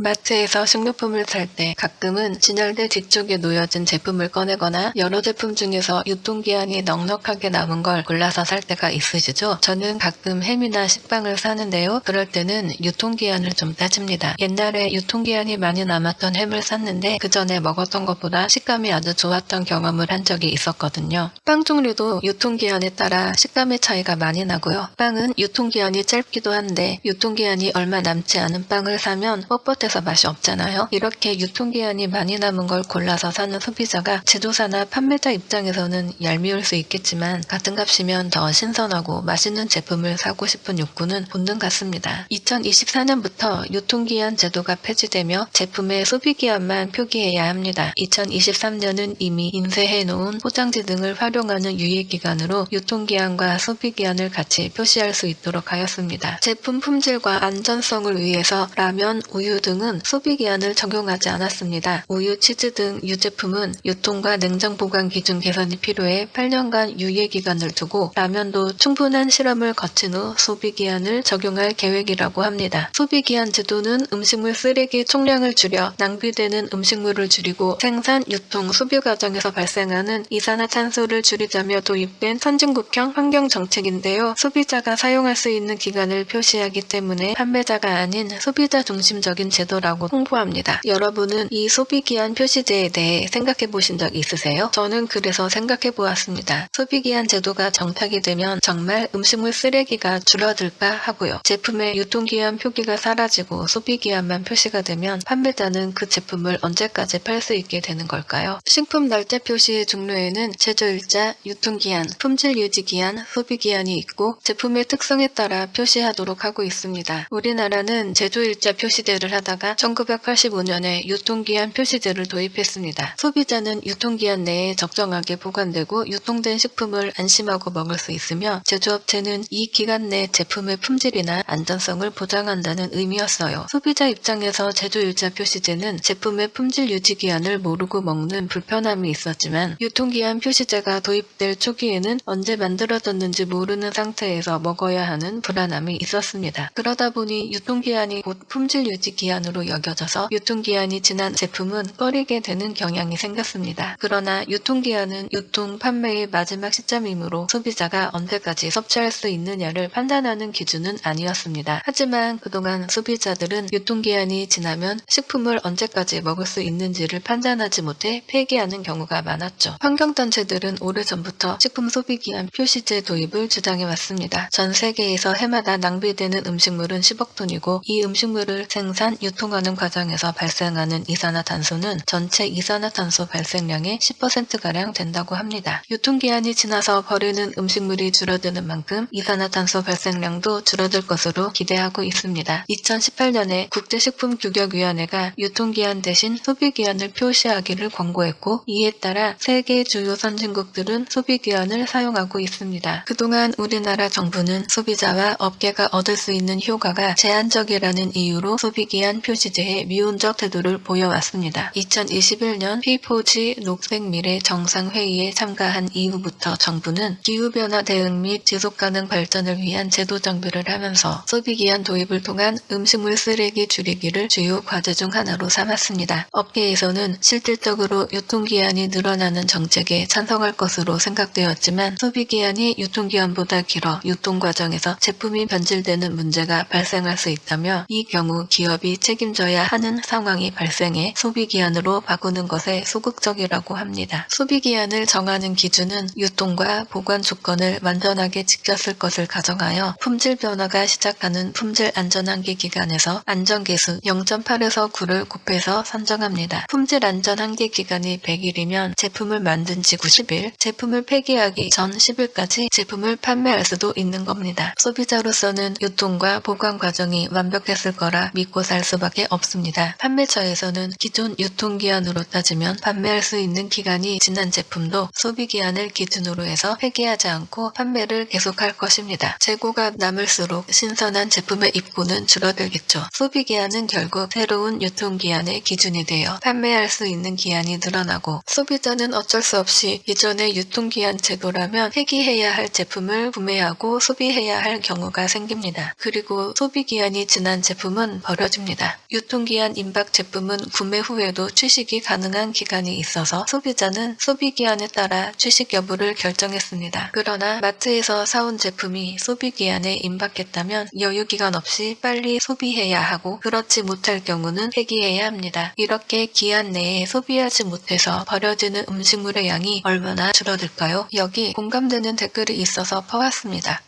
마트에서 식료품을 살 때 가끔은 진열대 뒤쪽에 놓여진 제품을 꺼내거나 여러 제품 중에서 유통기한이 넉넉하게 남은 걸 골라서 살 때가 있으시죠? 저는 가끔 햄이나 식빵을 사는데요. 그럴 때는 유통기한을 좀 따집니다. 옛날에 유통기한이 많이 남았던 햄을 샀는데 그 전에 먹었던 것보다 식감이 아주 좋았던 경험을 한 적이 있었거든요. 빵 종류도 유통기한에 따라 식감의 차이가 많이 나고요. 빵은 유통기한이 짧기도 한데 유통기한이 얼마 남지 않은 빵을 사면 뻣뻣해 서 맛이 없잖아요. 이렇게 유통기한이 많이 남은 걸 골라서 사는 소비자가 제조사나 판매자 입장에서는 얄미울 수 있겠지만 같은 값이면 더 신선하고 맛있는 제품을 사고 싶은 욕구는 본능 같습니다. 2024년부터 유통기한 제도가 폐지되며 제품의 소비기한만 표기해야 합니다. 2023년은 이미 인쇄해 놓은 포장지 등을 활용하는 유예기간으로 유통기한과 소비기한을 같이 표시할 수 있도록 하였습니다. 제품 품질과 안전성을 위해서 라면, 우유 등은 소비 기한을 적용하지 않았습니다. 우유, 치즈 등 유제품은 유통과 냉장 보관 기준 개선이 필요해 8년간 유예 기간을 두고 라면도 충분한 실험을 거친 후 소비 기한을 적용할 계획이라고 합니다. 소비 기한 제도는 음식물 쓰레기 총량을 줄여 낭비되는 음식물을 줄이고 생산, 유통, 소비 과정에서 발생하는 이산화탄소를 줄이자며 도입된 선진국형 환경 정책인데요. 소비자가 사용할 수 있는 기간을 표시하기 때문에 판매자가 아닌 소비자 중심적인 제도 라고 홍보합니다. 여러분은 이 소비기한 표시제에 대해 생각해 보신 적 있으세요? 저는 그래서 생각해 보았습니다. 소비기한 제도가 정착이 되면 정말 음식물 쓰레기가 줄어들까 하고요. 제품의 유통기한 표기가 사라지고 소비기한만 표시가 되면 판매자는 그 제품을 언제까지 팔 수 있게 되는 걸까요? 식품 날짜 표시의 종류에는 제조일자, 유통기한, 품질 유지기한, 소비기한이 있고 제품의 특성에 따라 표시하도록 하고 있습니다. 우리나라는 제조일자 표시제를 하다가 1985년에 유통기한 표시제를 도입했습니다. 소비자는 유통기한 내에 적정하게 보관되고 유통된 식품을 안심하고 먹을 수 있으며 제조업체는 이 기간 내 제품의 품질이나 안전성을 보장한다는 의미였어요. 소비자 입장에서 제조일자 표시제는 제품의 품질 유지 기한을 모르고 먹는 불편함이 있었지만 유통기한 표시제가 도입될 초기에는 언제 만들어졌는지 모르는 상태에서 먹어야 하는 불안함이 있었습니다. 그러다 보니 유통기한이 곧 품질 유지 기한 으로 여겨져서 유통기한이 지난 제품은 꺼리게 되는 경향이 생겼습니다. 그러나 유통기한은 유통, 판매의 마지막 시점이므로 소비자가 언제까지 섭취할 수 있느냐를 판단하는 기준은 아니었습니다. 하지만 그동안 소비자들은 유통기한이 지나면 식품을 언제까지 먹을 수 있는지를 판단하지 못해 폐기하는 경우가 많았죠. 환경단체들은 오래전부터 식품 소비기한 표시제 도입을 주장해 왔습니다. 전 세계에서 해마다 낭비되는 음식물은 10억 톤이고 이 음식물을 생산, 유통하는 과정에서 발생하는 이산화탄소는 전체 이산화탄소 발생량의 10%가량 된다고 합니다. 유통기한이 지나서 버리는 음식물이 줄어드는 만큼 이산화탄소 발생량도 줄어들 것으로 기대하고 있습니다. 2018년에 국제식품규격위원회가 유통기한 대신 소비기한을 표시하기를 권고했고 이에 따라 세계 주요 선진국들은 소비기한을 사용하고 있습니다. 그동안 우리나라 정부는 소비자와 업계가 얻을 수 있는 효과가 제한적이라는 이유로 소비기한 표시제에 미온적 태도를 보여왔습니다. 2021년 P4G 녹색미래 정상회의에 참가한 이후부터 정부는 기후변화 대응 및 지속가능 발전을 위한 제도 정비를 하면서 소비기한 도입을 통한 음식물 쓰레기 줄이기를 주요 과제 중 하나로 삼았습니다. 업계에서는 실질적으로 유통기한이 늘어나는 정책에 찬성할 것으로 생각되었지만 소비기한이 유통기한보다 길어 유통 과정에서 제품이 변질되는 문제가 발생할 수 있다며 이 경우 기업이 책임져야 하는 상황이 발생해 소비기한으로 바꾸는 것에 소극적이라고 합니다. 소비기한을 정하는 기준은 유통과 보관 조건을 완전하게 지켰을 것을 가정하여 품질 변화가 시작하는 품질 안전한계 기간에서 안전계수 0.8에서 9를 곱해서 산정합니다. 품질 안전 한계 기간이 100일이면 제품을 만든 지 90일, 제품을 폐기하기 전 10일까지 제품을 판매할 수도 있는 겁니다. 소비자로서는 유통과 보관 과정이 완벽했을 거라 믿고 살 수 밖에 없습니다. 판매처에서는 기존 유통기한으로 따지면 판매할 수 있는 기간이 지난 제품도 소비기한을 기준으로 해서 폐기하지 않고 판매를 계속할 것입니다. 재고가 남을수록 신선한 제품의 입고는 줄어들겠죠. 소비기한은 결국 새로운 유통기한의 기준이 되어 판매할 수 있는 기한이 늘어나고 소비자는 어쩔 수 없이 이전의 유통기한 제도라면 폐기해야 할 제품을 구매하고 소비해야 할 경우가 생깁니다. 그리고 소비기한이 지난 제품은 버려집니다. 유통기한 임박 제품은 구매 후에도 취식이 가능한 기간이 있어서 소비자는 소비기한에 따라 취식 여부를 결정했습니다. 그러나 마트에서 사온 제품이 소비기한에 임박했다면 여유기간 없이 빨리 소비해야 하고 그렇지 못할 경우는 폐기해야 합니다. 이렇게 기한 내에 소비하지 못해서 버려지는 음식물의 양이 얼마나 줄어들까요? 여기 공감되는 댓글이 있어서 퍼왔습니다.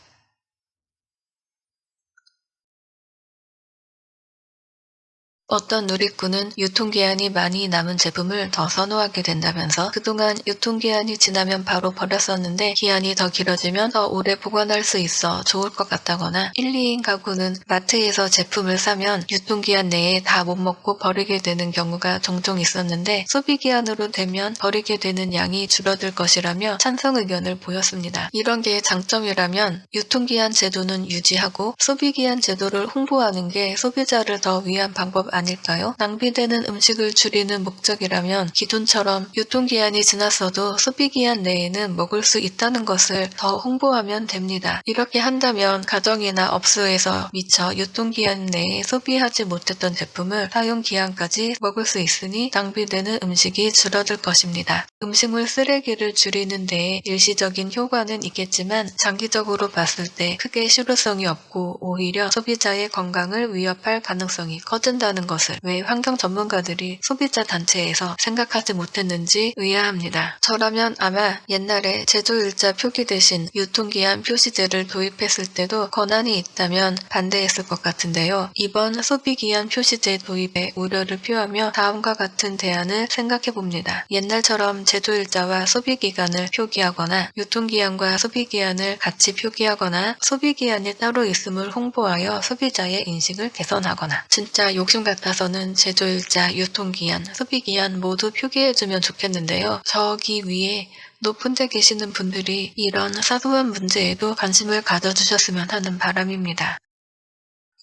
어떤 누리꾼은 유통기한이 많이 남은 제품을 더 선호하게 된다면서 그동안 유통기한이 지나면 바로 버렸었는데 기한이 더 길어지면 더 오래 보관할 수 있어 좋을 것 같다거나 1, 2인 가구는 마트에서 제품을 사면 유통기한 내에 다 못 먹고 버리게 되는 경우가 종종 있었는데 소비기한으로 되면 버리게 되는 양이 줄어들 것이라며 찬성 의견을 보였습니다. 이런 게 장점이라면 유통기한 제도는 유지하고 소비기한 제도를 홍보하는 게 소비자를 더 위한 방법 아 닐까요? 낭비되는 음식을 줄이는 목적이라면 기존처럼 유통기한이 지났어도 소비기한 내에는 먹을 수 있다는 것을 더 홍보하면 됩니다. 이렇게 한다면 가정이나 업소에서 미처 유통기한 내에 소비하지 못했던 제품을 사용기한까지 먹을 수 있으니 낭비되는 음식이 줄어들 것입니다. 음식물 쓰레기를 줄이는 데에 일시적인 효과는 있겠지만 장기적으로 봤을 때 크게 실효성이 없고 오히려 소비자의 건강을 위협할 가능성이 커진다는 것을 왜 환경 전문가들이 소비자 단체에서 생각하지 못했는지 의아합니다. 저라면 아마 옛날에 제조 일자 표기 대신 유통기한 표시제를 도입했을 때도 권한이 있다면 반대했을 것 같은데요. 이번 소비기한 표시제 도입에 우려를 표하며 다음과 같은 대안을 생각해 봅니다. 옛날처럼 제조 일자와 소비기간을 표기하거나 유통기한과 소비기한을 같이 표기하거나 소비기한이 따로 있음을 홍보하여 소비자의 인식을 개선하거나 진짜 욕심 같 아서는 제조일자, 유통기한, 소비기한 모두 표기해주면 좋겠는데요. 저기 위에 높은 데 계시는 분들이 이런 사소한 문제에도 관심을 가져주셨으면 하는 바람입니다.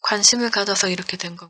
관심을 가져서 이렇게 된 거.